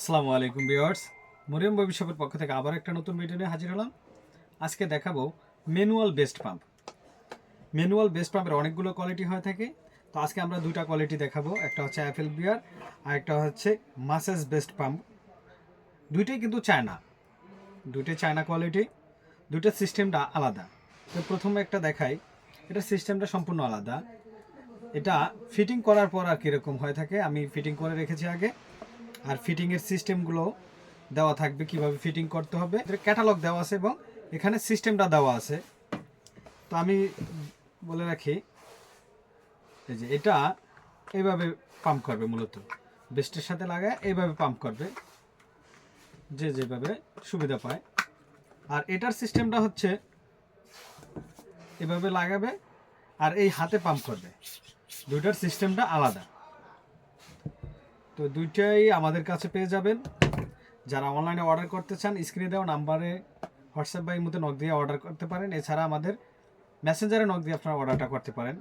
আসসালামু আলাইকুম ভিউয়ার্স। মরিয়ম ভবিষ্যতের পক্ষ থেকে আবার একটা নতুন ভিডিও নিয়ে হাজির হলাম। আজকে দেখাবো manual breast pump manual breast পাম্পের অনেকগুলো কোয়ালিটি হয়ে থাকে। তো আজকে আমরা দুইটা কোয়ালিটি দেখাবো। একটা হচ্ছে অ্যাপেল বিয়ার আর একটা হচ্ছে মাসেস বেস্ট পাম্প দুইটাই কিন্তু চায়না দুইটাই চায়না কোয়ালিটি দুইটার সিস্টেমটা আলাদা। তো প্রথমে একটা দেখাই। এটা সিস্টেমটা সম্পূর্ণ আলাদা। এটা ফিটিং করার পর আর কীরকম হয়ে থাকে, আমি ফিটিং করে রেখেছি আগে। আর ফিটিংয়ের সিস্টেমগুলো দেওয়া থাকবে, কীভাবে ফিটিং করতে হবে। ক্যাটালগ দেওয়া আছে এবং এখানে সিস্টেমটা দেওয়া আছে। তো আমি বলে রাখি, এই যে এটা এইভাবে পাম্প করবে মূলত। বেস্টের সাথে লাগায় এইভাবে পাম্প করবে, যে যেভাবে সুবিধা পায়। আর এটার সিস্টেমটা হচ্ছে এভাবে লাগাবে আর এই হাতে পাম্প করবে। দুইটার সিস্টেমটা আলাদা। তো দুইটাই আমাদের কাছে পেয়ে যাবেন। যারা অনলাইনে অর্ডার করতে চান স্ক্রিনে দেওয়া নাম্বারে হোয়াটসঅ্যাপ বা এই মতো নক দিয়ে অর্ডার করতে পারেন। এছাড়া আমাদের মেসেঞ্জারে নক দিয়ে আপনারা অর্ডারটা করতে পারেন।